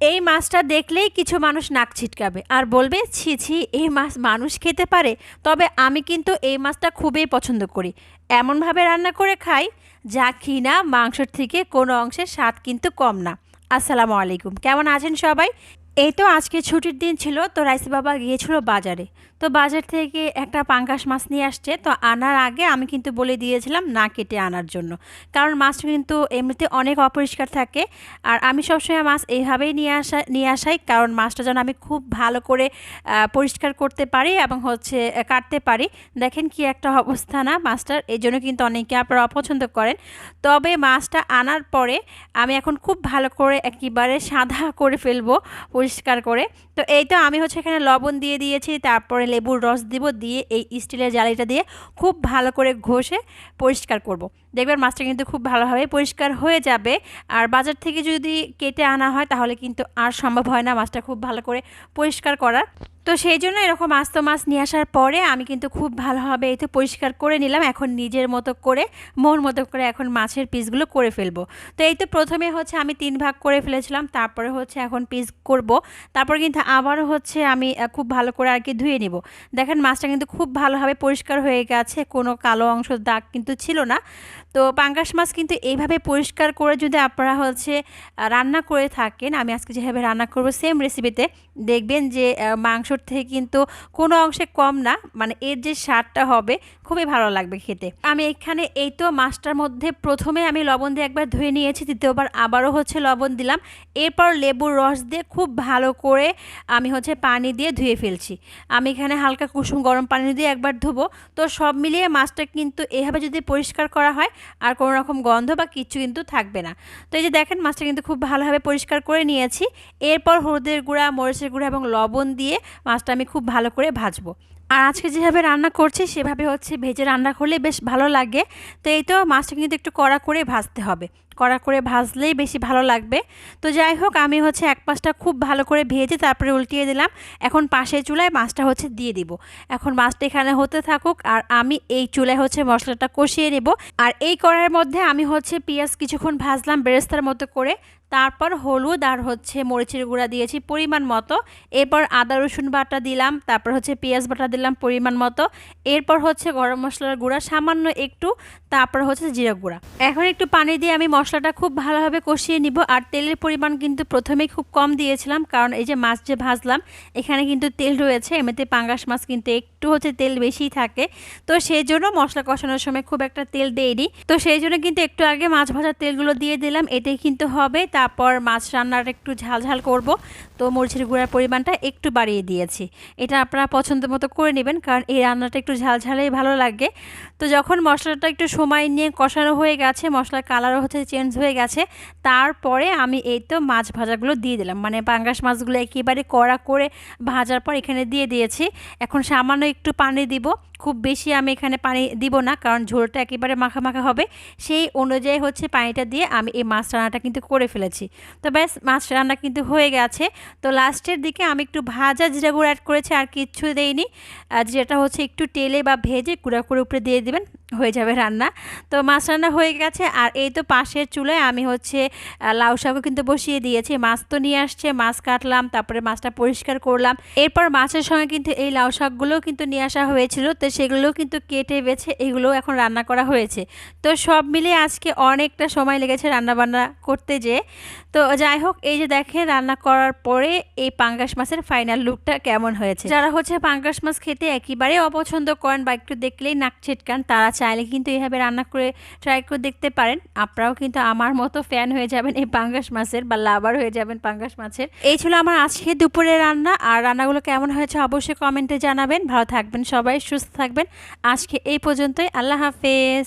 এই মাছটা দেখলেই কিছু মানুষ নাক ছিটকাবে আর বলবে, ছি ছি, এই মাছ মানুষ খেতে পারে। তবে আমি কিন্তু এই মাছটা খুবই পছন্দ করি। এমনভাবে রান্না করে খাই যা কিনা মাংসর থেকে কোনো অংশের স্বাদ কিন্তু কম না। আসসালামু আলাইকুম। কেমন আছেন সবাই? এই তো আজকে ছুটির দিন ছিল, তো রাইসি বাবা গিয়েছিল বাজারে। তো বাজার থেকে একটা পাঙ্কাশ মাছ নিয়ে আসছে, তো আনার আগে আমি কিন্তু বলে দিয়েছিলাম না কেটে আনার জন্য। কারণ মাছটা কিন্তু এমনিতে অনেক অপরিষ্কার থাকে, আর আমি সবসময় মাছ এইভাবেই নিয়ে আসা, নিয়ে আসাই, কারণ মাছটা যেন আমি খুব ভালো করে পরিষ্কার করতে পারি এবং হচ্ছে কাটতে পারি। দেখেন কি একটা অবস্থা না মাছটার, এই জন্য কিন্তু অনেকে আপনারা অপছন্দ করেন। তবে মাছটা আনার পরে আমি এখন খুব ভালো করে একেবারে সাদা করে ফেলব পরিষ্কার করে তো এই তো আমি হচ্ছে এখানে লবণ দিয়ে দিয়েছি, তারপরে লেবুর রস দিব, দিয়ে এই স্টিলের জালিটা দিয়ে খুব ভালো করে ঘষে পরিষ্কার করব। দেখবেন মাছটা কিন্তু খুব ভালোভাবে পরিষ্কার হয়ে যাবে। আর বাজার থেকে যদি কেটে আনা হয়, তাহলে কিন্তু আর সম্ভব হয় না মাছটা খুব ভালো করে পরিষ্কার করার। তো সেই জন্য এরকম আস্ত মাছ নিয়ে আসার পরে আমি কিন্তু খুব ভালোভাবে এই তো পরিষ্কার করে নিলাম। এখন নিজের মতো করে, মন মতো করে এখন মাছের পিসগুলো করে ফেলব। তো এই তো প্রথমে হচ্ছে আমি তিন ভাগ করে ফেলেছিলাম, তারপরে হচ্ছে এখন পিস করব। তারপর কিন্তু আবারও হচ্ছে আমি খুব ভালো করে আর কি ধুয়ে নিব। দেখেন মাছটা কিন্তু খুব ভালোভাবে পরিষ্কার হয়ে গেছে, কোনো কালো অংশ দাগ কিন্তু ছিল না। তো পাঙ্গাস মাছ কিন্তু এইভাবে পরিষ্কার করে যদি আপনারা হচ্ছে রান্না করে থাকেন, আমি আজকে যেভাবে রান্না করব সেম রেসিপিতে দেখবেন যে মাংসর থেকে কিন্তু কোনো অংশে কম না মানে এর যে স্বাদটা হবে খুবই ভালো লাগবে খেতে। আমি এখানে এই তো মাছটার মধ্যে প্রথমে আমি লবণ দিয়ে একবার ধুয়ে নিয়েছি, দ্বিতীয়বার আবারও হচ্ছে লবণ দিলাম। এরপর লেবুর রস দিয়ে খুব ভালো করে আমি হচ্ছে পানি দিয়ে ধুয়ে ফেলছি। আমি এখানে হালকা কুসুম গরম পানি দিয়ে একবার ধুবো। তো সব মিলিয়ে মাছটা কিন্তু এভাবে যদি পরিষ্কার করা হয় আর কোনো রকম গন্ধ বা কিচ্ছু কিন্তু থাকবে না। তো এই যে দেখেন, মাছটা কিন্তু খুব ভালোভাবে পরিষ্কার করে নিয়েছি। এরপর হলুদের গুঁড়া, মরিচের গুঁড়া এবং লবণ দিয়ে মাছটা আমি খুব ভালো করে ভাজবো। আর আজকে যেভাবে রান্না করছি, সেভাবে হচ্ছে ভেজে রান্না করলে বেশ ভালো লাগে। তো এই তো মাছটা কিন্তু একটু কড়া করে ভাজতে হবে। কড়া করে ভাজলেই বেশি ভালো লাগবে। তো যাই হোক, আমি হচ্ছে এক পাশটা খুব ভালো করে ভেজে তারপরে উল্টিয়ে দিলাম। এখন পাশে চুলায় মাছটা হচ্ছে দিয়ে দিব। এখন মাছটা এখানে হতে থাকুক আর আমি এই চুলায় হচ্ছে মশলাটা কষিয়ে নেব। আর এই কড়াইয়ের মধ্যে আমি হচ্ছে পেঁয়াজ কিছুক্ষণ ভাজলাম বেরেস্তার মতো করে। তারপর হলুদ আর হচ্ছে মরিচের গুঁড়া দিয়েছি পরিমাণ মতো। এরপর আদা, রসুন বাটা দিলাম, তারপর হচ্ছে পেঁয়াজ বাটা দিলাম পরিমাণ মতো। এরপর হচ্ছে গরম মশলার গুঁড়া, সামান্য একটু, তারপর হচ্ছে জিরা গুঁড়া। এখন একটু পানি দিয়ে আমি মশলাটা খুব ভালোভাবে কষিয়ে নিব, আর তেলের পরিমাণ কিন্তু প্রথমেই খুব কম দিয়েছিলাম, কারণ এই যে মাছ যে ভাজলাম, এখানে কিন্তু তেল রয়েছে, এমনিতে পাঙ্গাস মাছ কিন্তু একটু হচ্ছে তেল বেশিই থাকে। তো সেই জন্য মশলা কষানোর সময় খুব একটা তেল দেইনি। তো সেই জন্য কিন্তু একটু আগে মাছ ভাজার তেলগুলো দিয়ে দিলাম, এটাই কিন্তু হবে। তারপর মাছ রান্নার একটু ঝাল ঝাল করব। তো মরিচের গুঁড়ার পরিমাণটা একটু বাড়িয়ে দিয়েছি। এটা আপনারা পছন্দ মতো করে নেবেন, কারণ এই রান্নাটা একটু ঝাল ঝালেই ভালো লাগে। তো যখন মশলাটা একটু সময় নিয়ে কষানো হয়ে গেছে, মশলার কালারও হচ্ছে চেঞ্জ হয়ে গেছে, তারপরে আমি এই তো মাছ ভাজাগুলো দিয়ে দিলাম। মানে পাঙ্গাস মাছগুলো একেবারে কড়া করে ভাজার পর এখানে দিয়ে দিয়েছি। এখন সামান্য একটু পানি দিব। খুব বেশি আমি এখানে পানি দিব না, কারণ ঝোলটা একেবারে মাখা মাখা হবে। সেই অনুযায়ী হচ্ছে পানিটা দিয়ে আমি এই মাছ রান্নাটা কিন্তু করে ফেলেছি। তো ব্যাস, মাছ রান্না কিন্তু হয়ে গেছে। তো লাস্টের দিকে আমি একটু ভাজা জিরা গুঁড়ো অ্যাড করেছি, আর কিচ্ছু দেইনি। আর যেটা হচ্ছে একটু তেলে বা ভেজে কুড়া করে উপরে দিয়ে দিবেন। হয়ে যাবে রান্না। তো মাছ রান্না হয়ে গেছে আর এই তো পাশের চুলায় আমি হচ্ছে লাউ শাকও কিন্তু বসিয়ে দিয়েছি। মাছ তো নিয়ে আসছে, মাছ কাটলাম, তারপরে মাছটা পরিষ্কার করলাম। এরপর মাছের সঙ্গে কিন্তু এই লাউ শাকগুলোও কিন্তু নিয়ে আসা হয়েছিল। তো সেগুলোও কিন্তু কেটে বেছে এগুলোও এখন রান্না করা হয়েছে। তো সব মিলে আজকে অনেকটা সময় লেগেছে রান্না বান্না করতে যে। তো যাই হোক, এই যে দেখেন রান্না করার পরে এই পাঙ্গাস মাছের ফাইনাল লুকটা কেমন হয়েছে। যারা হচ্ছে পাঙ্গাস মাছ খেতে একেবারে অপছন্দ করেন বা একটু দেখলেই নাক ছিটকান, তারা চাইলে কিন্তু এভাবে রান্না করে ট্রাই করে দেখতে পারেন। আপনারাও কিন্তু আমার মতো ফ্যান হয়ে যাবেন এই পাঙ্গাস মাছের বা লাভার হয়ে যাবেন পাঙ্গাস মাছের। এই ছিল আমার আজকে দুপুরের রান্না। আর রান্নাগুলো কেমন হয়েছে অবশ্যই কমেন্টে জানাবেন। ভালো থাকবেন সবাই, সুস্থ থাকবেন। আজকে এই পর্যন্তই। আল্লাহ হাফেজ।